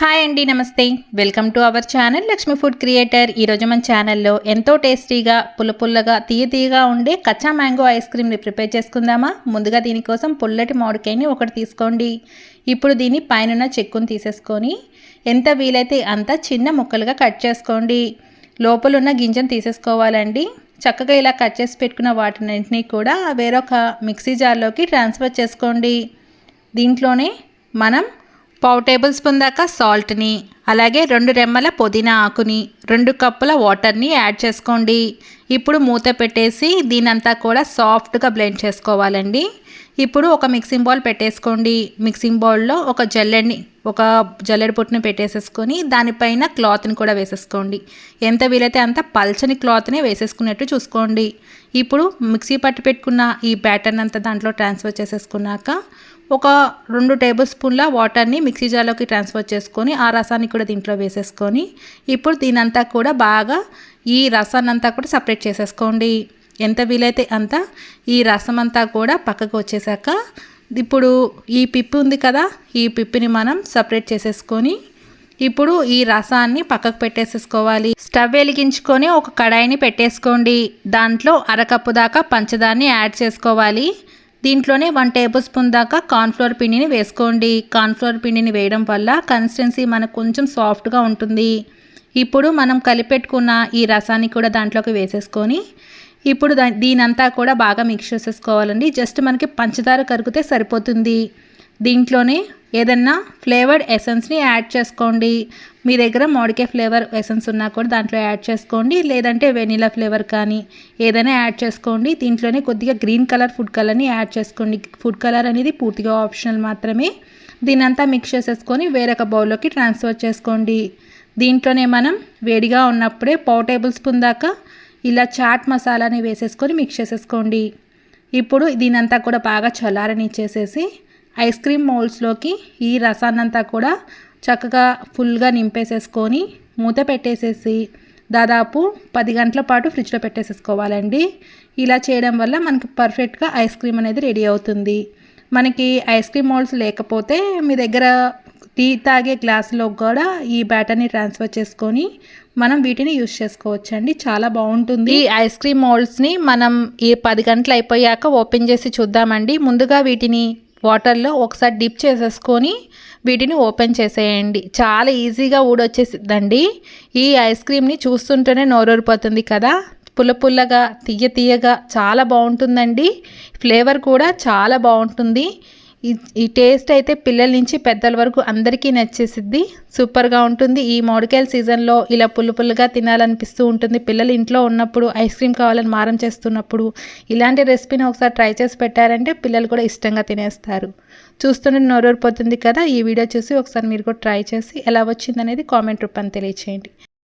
Hi అండి నమస్తే. Welcome to our channel Lakshmi food creator. ఈరోజు మన ఛానల్లో ఎంతో టేస్టీగా పుల్ల పుల్లగా తీయ తీయగా ఉండే కచ్చా మ్యాంగో ఐస్ క్రీమ్ని ప్రిపేర్ చేసుకుందామా? ముందుగా దీనికోసం పుల్లటి మామిడికాయని ఒకటి తీసుకోండి. ఇప్పుడు దీన్ని పైన చెక్కుని తీసేసుకొని ఎంత వీలైతే అంత చిన్న ముక్కలుగా కట్ చేసుకోండి. లోపల ఉన్న గింజను తీసేసుకోవాలండి. చక్కగా ఇలా కట్ చేసి పెట్టుకున్న వాటినన్నింటినీ కూడా వేరొక మిక్సీ జార్లోకి ట్రాన్స్ఫర్ చేసుకోండి. దీంట్లోనే మనం పావు టేబుల్ స్పూన్ దాకా సాల్ట్ని అలాగే రెండు రెమ్మల పుదీనా ఆకుని రెండు కప్పుల వాటర్ని యాడ్ చేసుకోండి. ఇప్పుడు మూత పెట్టేసి దీనంతా కూడా సాఫ్ట్గా బ్లెండ్ చేసుకోవాలండి. ఇప్పుడు ఒక మిక్సింగ్ బౌల్ పెట్టేసుకోండి. మిక్సింగ్ బౌల్లో ఒక జల్లెడ్ని ఒక జల్లెడ పొట్టుని పెట్టేసేసుకొని దానిపైన క్లాత్ని కూడా వేసేసుకోండి. ఎంత వీలైతే అంత పల్చని క్లాత్నే వేసేసుకున్నట్టు చూసుకోండి. ఇప్పుడు మిక్సీ పట్టి పెట్టుకున్న ఈ బ్యాటర్ని అంతా దాంట్లో ట్రాన్స్ఫర్ చేసేసుకున్నాక ఒక రెండు టేబుల్ స్పూన్ల వాటర్ని మిక్సీ జార్లోకి ట్రాన్స్ఫర్ చేసుకొని ఆ రసాన్ని కూడా దీంట్లో వేసేసుకొని ఇప్పుడు దీనంతా కూడా బాగా ఈ రసాన్నంతా కూడా సపరేట్ చేసేసుకోండి. ఎంత వీలైతే అంత ఈ రసం అంతా కూడా పక్కకు వచ్చేసాక ఇప్పుడు ఈ పిప్పి ఉంది కదా ఈ పిప్పిని మనం సపరేట్ చేసేసుకొని ఇప్పుడు ఈ రసాన్ని పక్కకు పెట్టేసేసుకోవాలి. స్టవ్ వెలిగించుకొని ఒక కడాయిని పెట్టేసుకోండి. దాంట్లో అరకప్పు దాకా పంచదాన్ని యాడ్ చేసుకోవాలి. దీంట్లోనే వన్ టేబుల్ స్పూన్ దాకా కార్న్ఫ్లోర్ పిండిని వేసుకోండి. కార్న్ఫ్లోర్ పిండిని వేయడం వల్ల కన్సిస్టెన్సీ మనకు కొంచెం సాఫ్ట్గా ఉంటుంది. ఇప్పుడు మనం కలిపెట్టుకున్న ఈ రసాన్ని కూడా దాంట్లోకి వేసేసుకొని ఇప్పుడు దీనంతా కూడా బాగా మిక్స్ చేసేసుకోవాలండి. జస్ట్ మనకి పంచదార కరిగితే సరిపోతుంది. దీంట్లోనే ఏదన్నా ఫ్లేవర్డ్ ఎసెన్స్ని యాడ్ చేసుకోండి. మీ దగ్గర మోడికే ఫ్లేవర్ ఎసెన్స్ ఉన్నా కూడా దాంట్లో యాడ్ చేసుకోండి. లేదంటే వెనీలా ఫ్లేవర్ కానీ ఏదైనా యాడ్ చేసుకోండి. దీంట్లోనే కొద్దిగా గ్రీన్ కలర్ ఫుడ్ కలర్ని యాడ్ చేసుకోండి. ఫుడ్ కలర్ అనేది పూర్తిగా ఆప్షనల్ మాత్రమే. దీనంతా మిక్స్ చేసేసుకొని వేరొక బౌల్లోకి ట్రాన్స్ఫర్ చేసుకోండి. దీంట్లోనే మనం వేడిగా ఉన్నప్పుడే పావు టేబుల్ స్పూన్ దాకా ఇలా చాట్ మసాలాని వేసేసుకొని మిక్స్ చేసేసుకోండి. ఇప్పుడు దీనంతా కూడా బాగా చల్లారని చేసేసి ఐస్ క్రీమ్ మోల్డ్స్లోకి ఈ రసాన్నంతా కూడా చక్కగా ఫుల్గా నింపేసేసుకొని మూత పెట్టేసేసి దాదాపు పది గంటల పాటు ఫ్రిడ్జ్లో పెట్టేసేసుకోవాలండి. ఇలా చేయడం వల్ల మనకి పర్ఫెక్ట్గా ఐస్ క్రీమ్ అనేది రెడీ అవుతుంది. మనకి ఐస్ క్రీమ్ మోల్డ్స్ లేకపోతే మీ దగ్గర టీ తాగే గ్లాసులో కూడా ఈ బ్యాటర్ని ట్రాన్స్ఫర్ చేసుకొని మనం వీటిని యూజ్ చేసుకోవచ్చు అండి చాలా బాగుంటుంది. ఈ ఐస్ క్రీమ్ మోల్డ్స్ని మనం ఈ పది గంటలు అయిపోయాక ఓపెన్ చేసి చూద్దామండి. ముందుగా వీటిని వాటర్లో ఒకసారి డిప్ చేసేసుకొని వీటిని ఓపెన్ చేసేయండి. చాలా ఈజీగా ఊడొచ్చేసిద్దండి. ఈ ఐస్ క్రీమ్ని చూస్తుంటేనే నోరూరిపోతుంది కదా. పుల్ల పుల్లగా తీయ తీయగా చాలా బాగుంటుందండి. ఫ్లేవర్ కూడా చాలా బాగుంటుంది. ఈ టేస్ట్ అయితే పిల్లల నుంచి పెద్దల వరకు అందరికీ నచ్చేసిద్ది. సూపర్గా ఉంటుంది. ఈ మామిడికాయల సీజన్లో ఇలా పుల్లు పుల్లుగా తినాలనిపిస్తూ ఉంటుంది. పిల్లలు ఇంట్లో ఉన్నప్పుడు ఐస్ క్రీమ్ కావాలని మారం చేస్తున్నప్పుడు ఇలాంటి రెసిపీని ఒకసారి ట్రై చేసి పెట్టారంటే పిల్లలు కూడా ఇష్టంగా తినేస్తారు. చూస్తుంటే నోరూరిపోతుంది కదా. ఈ వీడియో చూసి ఒకసారి మీరు కూడా ట్రై చేసి ఎలా వచ్చిందనేది కామెంట్ రూపాన్ని తెలియచేయండి.